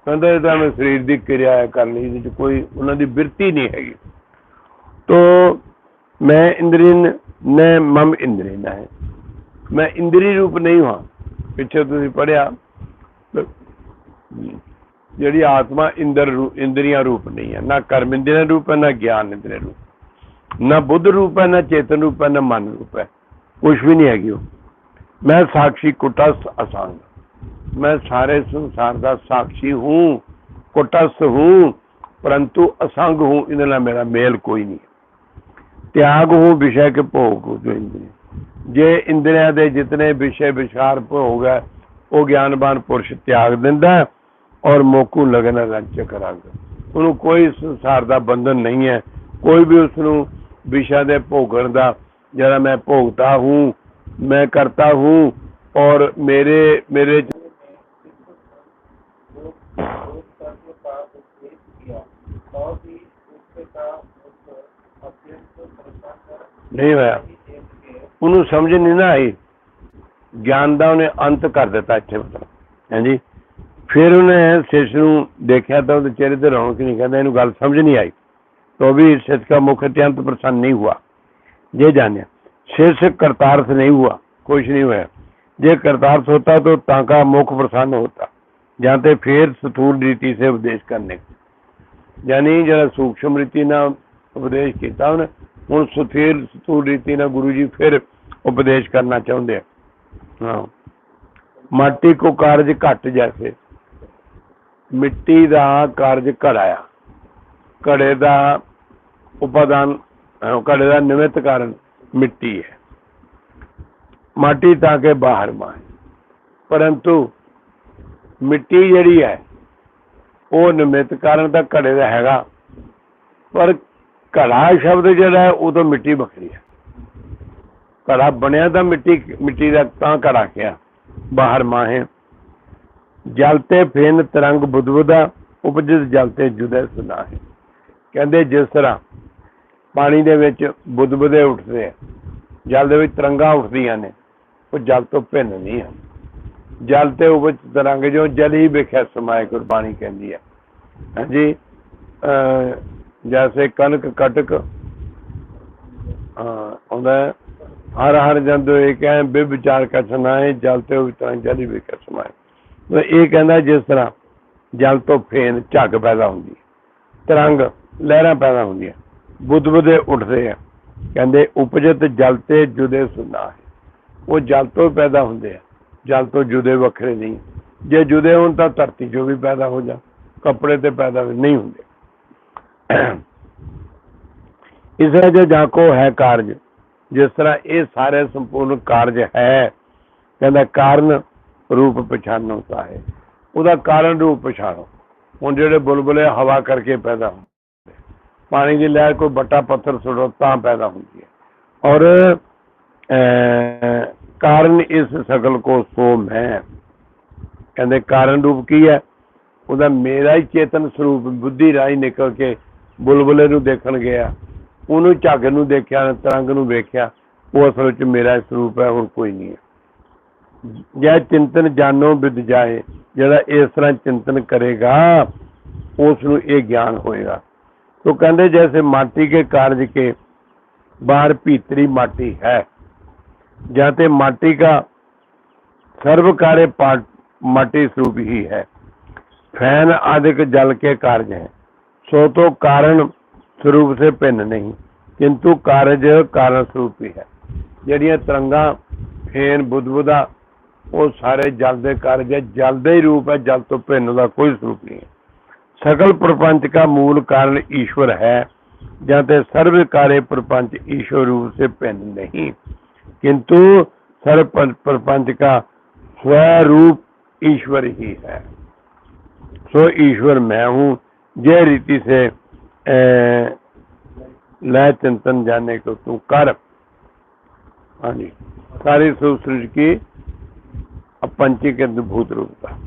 ਕਹਿੰਦਾ ਇਹ ਤਾਂ ਮੈਂ ਸਰੀਰ ਦੀ ਕਿਰਿਆ ਕਰਨੀ ਇਹਦੇ ਚ ਕੋਈ ਉਹਨਾਂ ਦੀ ਬਿਰਤੀ ਨਹੀਂ ਹੈਗੀ। तो मैं ਇੰਦਰੀਨ ਨੇ ਮਮ ਇੰਦਰੀਨ ਹੈ ਮੈਂ ਇੰਦਰੀ ਰੂਪ ਨਹੀਂ ਹਾਂ ਪਿੱਛੇ ਤੁਸੀਂ ਪੜਿਆ ਜਿਹੜੀ ਆਤਮਾ ਇੰਦਰ ਇੰਦਰੀਆਂ ਰੂਪ ਨਹੀਂ ਹੈ ਨਾ ਕਰਮ ਇੰਦਰੀਆਂ ਰੂਪ ਹੈ ਨਾ ਗਿਆਨ ਇੰਦਰੀਆਂ ਰੂਪ ਨਾ ਬੁੱਧ ਰੂਪ ਹੈ ਨਾ ਚੇਤਨ ਰੂਪ ਹੈ ਨਾ ਮਨ ਰੂਪ ਹੈ ਕੁਝ ਵੀ ਨਹੀਂ ਹੈਗੀ ਉਹ ਮੈਂ ਸਾਖੀ ਕੁਟਸ ਅਸੰਗ ਮੈਂ ਸਾਰੇ ਸੰਸਾਰ ਦਾ ਸਾਖੀ ਹੂੰ ਕੁਟਸ ਹੂੰ ਪਰੰਤੂ ਅਸੰਗ ਹੂੰ ਇਹਦੇ ਨਾਲ ਮੇਰਾ ਮੇਲ ਕੋਈ ਨਹੀਂ ਤਿਆਗ ਹੂੰ ਵਿਸ਼ੇ ਕੇ ਭੋਗ ਜੋ ਇੰਦਰੀ। ਜੇ ਇੰਦਰੀਆਂ ਦੇ ਜਿਤਨੇ ਵਿਸ਼ੇ ਵਿਚਾਰ ਭੋਗ ਹੈ, ਉਹ ਗਿਆਨਵਾਨ ਪੁਰਸ਼ ਤਿਆਗ ਦਿੰਦਾ ਔਰ ਮੋਕੂ ਲਗਨ ਰੰਚਕ ਰੰਗ ਉਹਨੂੰ ਕੋਈ ਸੰਸਾਰ ਦਾ ਬੰਧਨ ਨਹੀਂ ਹੈ। ਕੋਈ ਵੀ ਉਸ ਨੂੰ ਵਿਸ਼ਾ ਦੇ ਭੋਗਣ ਦਾ, ਜਿਹੜਾ ਮੈਂ ਭੋਗਤਾ ਹੂੰ, ਮੈਂ ਕਰਤਾ ਹੂੰ ਔਰ ਮੇਰੇ ਮੇਰੇ ਚ ਨਹੀਂ ਹੋਇਆ ਉਹਨੂੰ ਸਮਝ ਨਹੀਂ ਨਾ ਆਈ ਗਿਆਨ ਦਾ ਉਹਨੇ ਅੰਤ ਕਰ ਦਿੱਤਾ ਇੱਥੇ ਮਤਲਬ ਹਾਂਜੀ ਫਿਰ ਉਹਨੇ ਸਿਸ਼ ਨੂੰ ਦੇਖਿਆ ਤਾਂ ਉਹਦੇ ਚਿਹਰੇ ਤੇ ਰੌਣਕ ਨਹੀਂ ਕਹਿੰਦਾ ਇਹਨੂੰ ਗੱਲ ਸਮਝ नहीं आई तो भी शिष का मुख अत्यंत प्रसन्न नहीं हुआ ये जाने शिष करतार्थ नहीं हुआ कुछ नहीं हुआ जे करतार्थ होता तो ताका मुख प्रसन्न होता जाते फिर स्थूल रीति से उपदेश करने यानी जरा सूक्ष्म रीति ना उपदेश ਕੀਤਾ ਉਹਨੇ ਹੁਣ ਸੁਥੇਰ ਸਥੂਲ ਰੀਤੀ ਨਾਲ ਗੁਰੂ ਜੀ ਫਿਰ ਉਪਦੇਸ਼ ਕਰਨਾ ਚਾਹੁੰਦੇ ਆ। ਹਾਂ। ਮਾਟੀ ਕੋ ਕਾਰਜ ਘਟ ਜੈਸੇ। ਮਿੱਟੀ ਦਾ ਕਾਰਜ ਘੜਾਇਆ ਘੜੇ ਦਾ ਉਪਾਦਾਨ ਘੜੇ ਦਾ ਨਿਮਿਤ ਕਾਰਨ ਮਿੱਟੀ ਹੈ। ਮਾਟੀ ਤਾਂ ਕੇ ਬਾਹਰ ਮਾਂ ਪਰੰਤੂ ਮਿੱਟੀ ਜਿਹੜੀ ਹੈ, ਉਹ ਨਿਮਿਤ ਕਾਰਨ ਤਾਂ ਘੜੇ ਦਾ ਹੈਗਾ। ਪਰ ਘੜਾ ਸ਼ਬਦ ਜਿਹੜਾ ਉਹ ਤਾਂ ਮਿੱਟੀ ਵੱਖਰੀ ਹੈ। ਘੜਾ ਬਣਿਆ ਤਾਂ ਮਿੱਟੀ ਮਿੱਟੀ ਦਾ ਤਾਂ ਘੜਾ ਕਿਹਾ ਬਾਹਰ ਮਾਹੇ। ਜਲ ਤੇ ਫੇਨ ਤਰੰਗ ਬੁਦਬੁਦਾ, ਉਪਜਿਤ ਜਲ ਤੇ ਜੁਦੇ ਸੁਨਾ ਕਹਿੰਦੇ ਜਿਸ ਤਰ੍ਹਾਂ ਪਾਣੀ ਦੇ ਵਿੱਚ ਬੁਦਬੁਦੇ ਉੱਠਦੇ ਆ, ਜਲ ਦੇ ਵਿੱਚ ਤਰੰਗਾਂ ਉੱਠਦੀਆਂ ਨੇ, ਉਹ ਜਲ ਤੋਂ ਭਿੰਨ ਨਹੀਂ ਹਨ। ਜਲ ਤੇ ਉਪਜ ਤਰੰਗ ਜੋ ਜਲ ਹੀ ਵਿਖਿਆ ਸਮਾਏ, ਗੁਰਬਾਣੀ ਕਹਿੰਦੀ ਹੈ। ਹਾਂਜੀ ਜੈਸੇ ਕਨਕ ਕਟਕ ਆਉਂਦਾ ਹਰ ਹਰ ਜੰਦੋ ਇਹ ਕਹੇ ਬਿ ਵਿਚਾਰ ਕਛ ਨਾਏ ਜਲ ਤੇ ਉਹ ਤਰ੍ਹਾਂ ਜਲ ਹੀ ਵਿਖਿਆ ਸਮਾਏ। ਮਤਲਬ ਇਹ ਕਹਿੰਦਾ ਜਿਸ ਤਰ੍ਹਾਂ ਜਲ ਤੋਂ ਫੇਨ ਝੱਗ ਪੈਦਾ ਹੁੰਦੀ ਤਰੰਗ ਲਹਿਰਾਂ ਪੈਦਾ ਹੁੰਦੀਆਂ, ਬੁੱਧ ਬੁੱਧੇ ਉੱਠਦੇ ਆ, ਕਹਿੰਦੇ ਉਪਜਤ ਜਲ ਤੇ ਜੁਦੇ ਸੁਨਾ ਹੈ। ਉਹ ਜਲ ਤੋਂ ਪੈਦਾ ਹੁੰਦੇ ਆ, ਜਲ ਤੋਂ ਜੁਦੇ ਵੱਖਰੇ ਨਹੀਂ। ਜੇ ਜੁਦੇ ਹੋਣ ਤਾਂ ਧਰਤੀ 'ਚੋਂ ਵੀ ਪੈਦਾ ਹੋ ਜਾ, ਕੱਪੜੇ ਤੇ ਪੈਦਾ ਵੀ ਨਹੀਂ ਹੁੰਦੇ। ਇਸ ਤਰ੍ਹਾਂ ਜੋ ਜਾਕੋ ਹੈ ਕਾਰਜ। ਜਿਸ ਤਰ੍ਹਾਂ ਇਹ ਸਾਰੇ ਸੰਪੂਰਨ ਕਾਰਜ ਹੈ, ਕਹਿੰਦਾ ਕਾਰਨ ਰੂਪ ਪਛਾਨੋ ਹੈ। ਉਹਦਾ ਕਾਰਨ ਰੂਪ ਪਛਾਣੋ। ਹੁਣ ਜਿਹੜੇ ਬੁਲਬੁਲੇ ਹਵਾ ਕਰਕੇ ਪੈਦਾ ਹੁੰਦੇ ਪਾਣੀ ਦੀ ਲਹਿਰ ਕੋਈ ਬੱਟਾ ਪੱਥਰ ਸੁੱਟੋ ਤਾਂ ਪੈਦਾ ਹੁੰਦੀ ਹੈ। ਔਰ ਕਾਰਨ ਇਸ ਸਕਲ ਕੋ ਸੋ ਮੈਂ ਕਹਿੰਦੇ ਕਾਰਨ ਰੂਪ ਕੀ ਹੈ? ਉਹਦਾ ਮੇਰਾ ਹੀ ਚੇਤਨ ਸਰੂਪ ਬੁੱਧੀ ਰਾਹੀਂ ਨਿਕਲ ਕੇ ਬੁਲਬੁਲੇ ਨੂੰ ਦੇਖਣ ਗਿਆ ਉਹਨੂੰ ਝੱਗ ਨੂੰ ਦੇਖਿਆ ਤਰੰਗ ਨੂੰ ਵੇਖਿਆ ਉਹ ਅਸਲ ਵਿੱਚ ਮੇਰਾ ਹੀ ਸਰੂਪ ਹੈ ਹੋਰ ਕੋਈ ਨਹੀਂ ਹੈ ਜੈ ਚਿੰਤਨ ਜਾਨੋ ਵਿਦ ਜਾਏ ਜਿਹੜਾ ਇਸ ਤਰ੍ਹਾਂ ਚਿੰਤਨ ਕਰੇਗਾ ਉਸ ਨੂੰ ਇਹ ਗਿਆਨ ਹੋਏਗਾ तो कहते जैसे माटी के कार्य के बाहर भीतरी माटी है जाते माटी का सर्व कार्य पाट माटी स्वरूप ही है फैन आदिक जल के कार्य है सो तो कारण स्वरूप से भिन्न नहीं किंतु कार्य कारण स्वरूप ही है ਜਿਹੜੀਆਂ ਤਰੰਗਾਂ ਫੇਨ ਬੁੱਧਬੁਦਾ ਉਹ ਸਾਰੇ ਜਲ ਦੇ ਕਾਰਜ ਹੈ ਜਲ ਦਾ ਹੀ ਰੂਪ ਹੈ ਜਲ ਤੋਂ ਭਿੰਨ ਦਾ ਕੋਈ ਸਰੂਪ ਨਹੀਂ ਹੈ सकल प्रपंच का मूल कारण ईश्वर है जाते सर्व कार्य प्रपंच ईश्वर रूप से भिन्न नहीं किंतु सर्व पर- प्रपंच का स्वरूप ईश्वर ही है सो ईश्वर मैं हूँ जय रीति से लय चिंतन जाने को तुम कारक। हाँ सारी सुश्रुष की अब पंचीकृत भूत रूप का